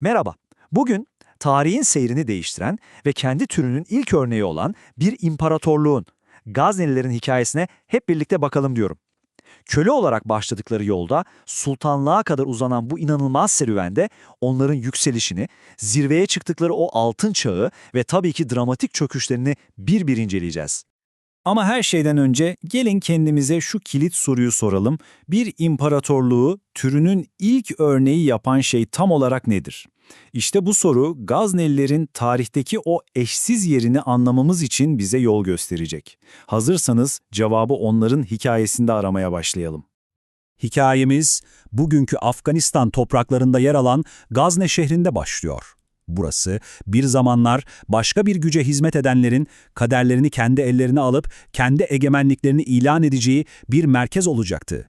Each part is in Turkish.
Merhaba. Bugün tarihin seyrini değiştiren ve kendi türünün ilk örneği olan bir imparatorluğun, Gaznelilerin hikayesine hep birlikte bakalım diyorum. Köle olarak başladıkları yolda sultanlığa kadar uzanan bu inanılmaz serüvende onların yükselişini, zirveye çıktıkları o altın çağı ve tabii ki dramatik çöküşlerini bir bir inceleyeceğiz. Ama her şeyden önce gelin kendimize şu kilit soruyu soralım. Bir imparatorluğu türünün ilk örneği yapan şey tam olarak nedir? İşte bu soru Gaznelilerin tarihteki o eşsiz yerini anlamamız için bize yol gösterecek. Hazırsanız cevabı onların hikayesinde aramaya başlayalım. Hikayemiz bugünkü Afganistan topraklarında yer alan Gazne şehrinde başlıyor. Burası bir zamanlar başka bir güce hizmet edenlerin kaderlerini kendi ellerine alıp kendi egemenliklerini ilan edeceği bir merkez olacaktı.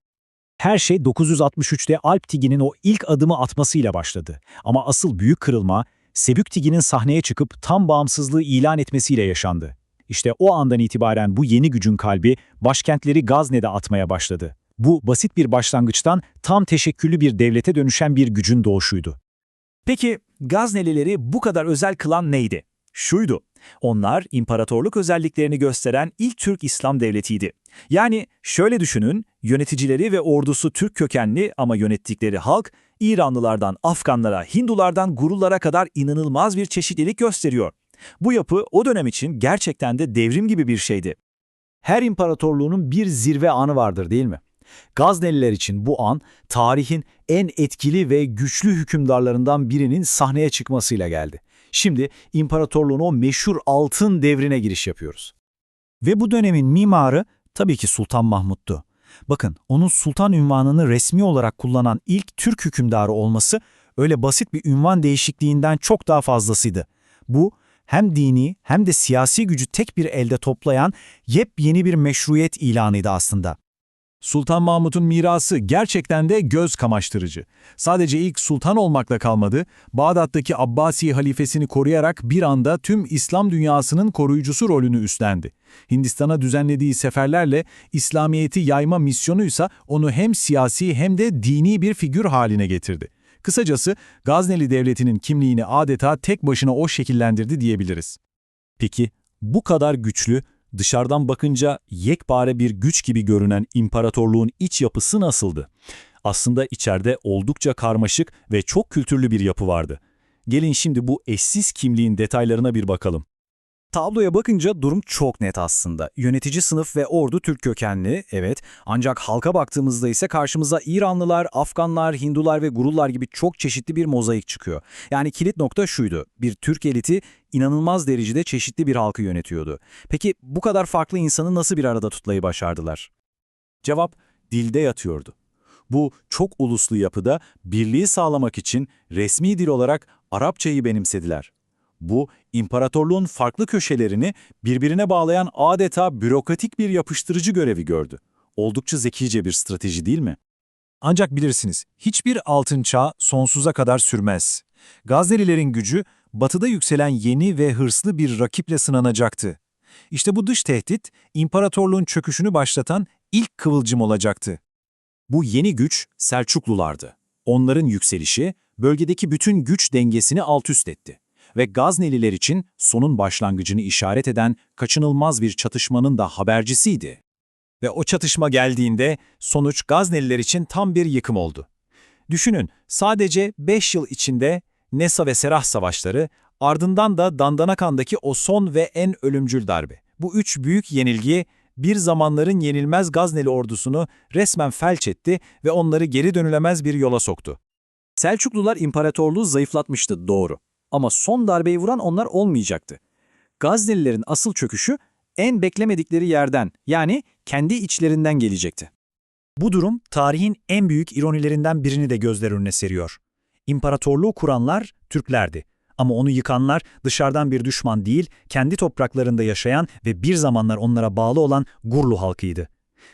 Her şey 963'te Alp Tigi'nin o ilk adımı atmasıyla başladı. Ama asıl büyük kırılma Sebük Tigi'nin sahneye çıkıp tam bağımsızlığı ilan etmesiyle yaşandı. İşte o andan itibaren bu yeni gücün kalbi başkentleri Gazne'de atmaya başladı. Bu basit bir başlangıçtan tam teşekküllü bir devlete dönüşen bir gücün doğuşuydu. Peki Gaznelileri bu kadar özel kılan neydi? Şuydu. Onlar imparatorluk özelliklerini gösteren ilk Türk İslam devletiydi. Yani şöyle düşünün, yöneticileri ve ordusu Türk kökenli ama yönettikleri halk İranlılardan Afganlara, Hindulardan Gurullara kadar inanılmaz bir çeşitlilik gösteriyor. Bu yapı o dönem için gerçekten de devrim gibi bir şeydi. Her imparatorluğunun bir zirve anı vardır değil mi? Gazneliler için bu an tarihin en etkili ve güçlü hükümdarlarından birinin sahneye çıkmasıyla geldi. Şimdi imparatorluğun o meşhur altın devrine giriş yapıyoruz. Ve bu dönemin mimarı tabii ki Sultan Mahmut'tu. Bakın onun sultan ünvanını resmi olarak kullanan ilk Türk hükümdarı olması öyle basit bir ünvan değişikliğinden çok daha fazlasıydı. Bu hem dini hem de siyasi gücü tek bir elde toplayan yepyeni bir meşruiyet ilanıydı aslında. Sultan Mahmut'un mirası gerçekten de göz kamaştırıcı. Sadece ilk sultan olmakla kalmadı, Bağdat'taki Abbasi halifesini koruyarak bir anda tüm İslam dünyasının koruyucusu rolünü üstlendi. Hindistan'a düzenlediği seferlerle İslamiyet'i yayma misyonuysa onu hem siyasi hem de dini bir figür haline getirdi. Kısacası Gazneli Devleti'nin kimliğini adeta tek başına o şekillendirdi diyebiliriz. Peki bu kadar güçlü, dışarıdan bakınca yekpare bir güç gibi görünen imparatorluğun iç yapısı nasıldı? Aslında içeride oldukça karmaşık ve çok kültürlü bir yapı vardı. Gelin şimdi bu eşsiz kimliğin detaylarına bir bakalım. Tabloya bakınca durum çok net aslında. Yönetici sınıf ve ordu Türk kökenli, evet. Ancak halka baktığımızda ise karşımıza İranlılar, Afganlar, Hindular ve Gurullar gibi çok çeşitli bir mozaik çıkıyor. Yani kilit nokta şuydu. Bir Türk eliti inanılmaz derecede çeşitli bir halkı yönetiyordu. Peki bu kadar farklı insanı nasıl bir arada tutmayı başardılar? Cevap dilde yatıyordu. Bu çok uluslu yapıda birliği sağlamak için resmi dil olarak Arapçayı benimsediler. Bu, imparatorluğun farklı köşelerini birbirine bağlayan adeta bürokratik bir yapıştırıcı görevi gördü. Oldukça zekice bir strateji değil mi? Ancak bilirsiniz, hiçbir altın çağ sonsuza kadar sürmez. Gaznelilerin gücü, batıda yükselen yeni ve hırslı bir rakiple sınanacaktı. İşte bu dış tehdit, imparatorluğun çöküşünü başlatan ilk kıvılcım olacaktı. Bu yeni güç Selçuklulardı. Onların yükselişi, bölgedeki bütün güç dengesini alt-üst etti ve Gazneliler için sonun başlangıcını işaret eden kaçınılmaz bir çatışmanın da habercisiydi. Ve o çatışma geldiğinde sonuç Gazneliler için tam bir yıkım oldu. Düşünün, sadece 5 yıl içinde Nesa ve Serah savaşları, ardından da Dandanakan'daki o son ve en ölümcül darbe. Bu üç büyük yenilgi bir zamanların yenilmez Gazneli ordusunu resmen felç etti ve onları geri dönülemez bir yola soktu. Selçuklular imparatorluğu zayıflatmıştı doğru. Ama son darbeyi vuran onlar olmayacaktı. Gaznelilerin asıl çöküşü en beklemedikleri yerden yani kendi içlerinden gelecekti. Bu durum tarihin en büyük ironilerinden birini de gözler önüne seriyor. İmparatorluğu kuranlar Türklerdi. Ama onu yıkanlar dışarıdan bir düşman değil, kendi topraklarında yaşayan ve bir zamanlar onlara bağlı olan Gurlu halkıydı.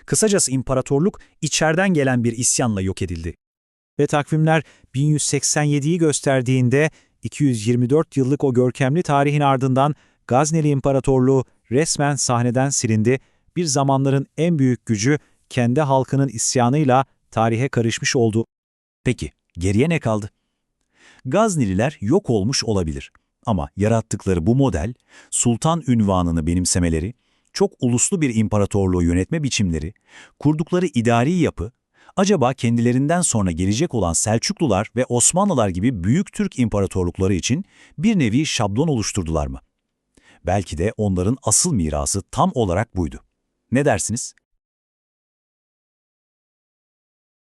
Kısacası imparatorluk içeriden gelen bir isyanla yok edildi. Ve takvimler 1187'yi gösterdiğinde 224 yıllık o görkemli tarihin ardından Gazneli İmparatorluğu resmen sahneden silindi, bir zamanların en büyük gücü kendi halkının isyanıyla tarihe karışmış oldu. Peki, geriye ne kaldı? Gazneliler yok olmuş olabilir. Ama yarattıkları bu model, sultan ünvanını benimsemeleri, çok uluslu bir imparatorluğu yönetme biçimleri, kurdukları idari yapı, acaba kendilerinden sonra gelecek olan Selçuklular ve Osmanlılar gibi büyük Türk imparatorlukları için bir nevi şablon oluşturdular mı? Belki de onların asıl mirası tam olarak buydu. Ne dersiniz?